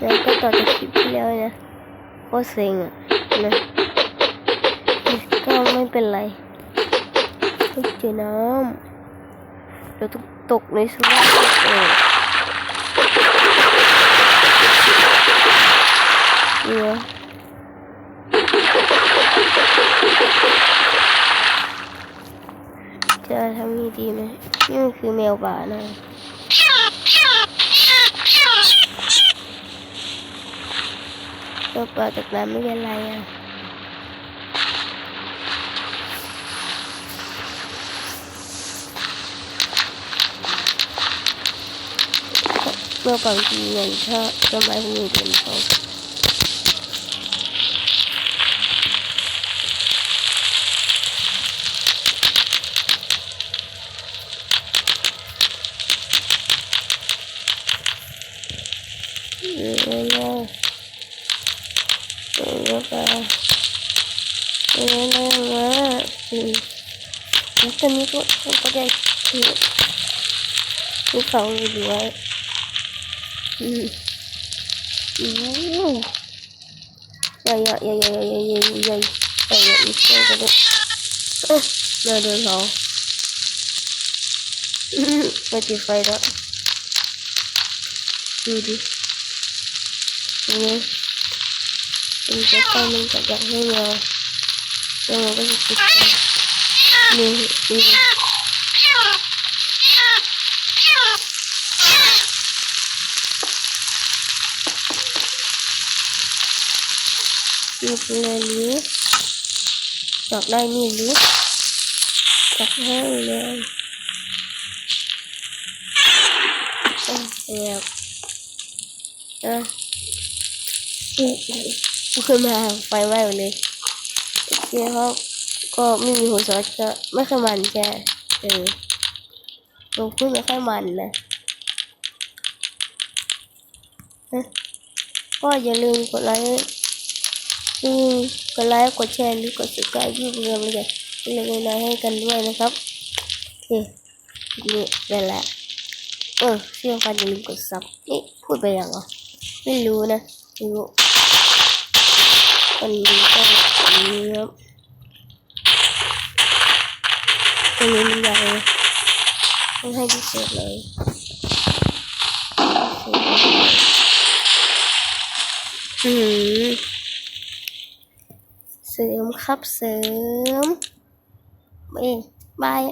แล้วก็ต่อจากคลิปที่แล้วนะโคตรเซ็งอะนะก็ไม่เป็นไรไม่เจอน้ำเราต้องตกในสภาพเออเนี่ยจะทำยังดีไหมนี่มันคือแมวป่านะ แมวเป่าจากน้ำไม่เป็นไรอะเมื่อบางทีเงินถ้าต้นไม้พวกนี้เป็นเขาเออ เนาะเออแล้วก็เออแล้วมาอืมแล้วตอนนี้ก็ก็ได้คือภูเขาอยู่ด้วยอืมอืมใหญ่ใหญ่ใหญ่ใหญ่ใหญ่ใหญ่ใหญ่ใหญ่ใหญ่ใหญ่อีกใหญ่กันเลยเอ๊ะเดินเดินเขาอืมไม่ติดไฟแล้วดูดิตรงนี้ mình sẽ coi mình sẽ gặp hơi nhiều rồi có thể chụp mình mình một này lúa chọc đây nhìn lúa chọc hai lên đẹp. À. ะติดไฟนี่ดูดินี่เป็นอะไรนี้จับได้นี่หรือจับให้เลยมาไฟไหม้หมดเลยโอเคครับก็ไม่มีหัวซอสก็ไม่ค่อยมันแค่เออตัวพูดไม่ค่อยมันนะก็อย่าลืมกดไลค์อืมกดไลค์กดแชร์หรือกดติดตามยูที่เรียนมาจากเล็กๆน้อยๆให้กันด้วยนะครับโอเคนี่นั่นแหละเออที่สำคัญอย่าลืมกดซับนี่พูดไปยังอะไม่รู้นะไม่รู้ มันดีก็แบบนี้ครับตรงนี้มันใหญ่ต้องให้พิเศษเลยอืมเสริมครับเสริมเอ้ยบาย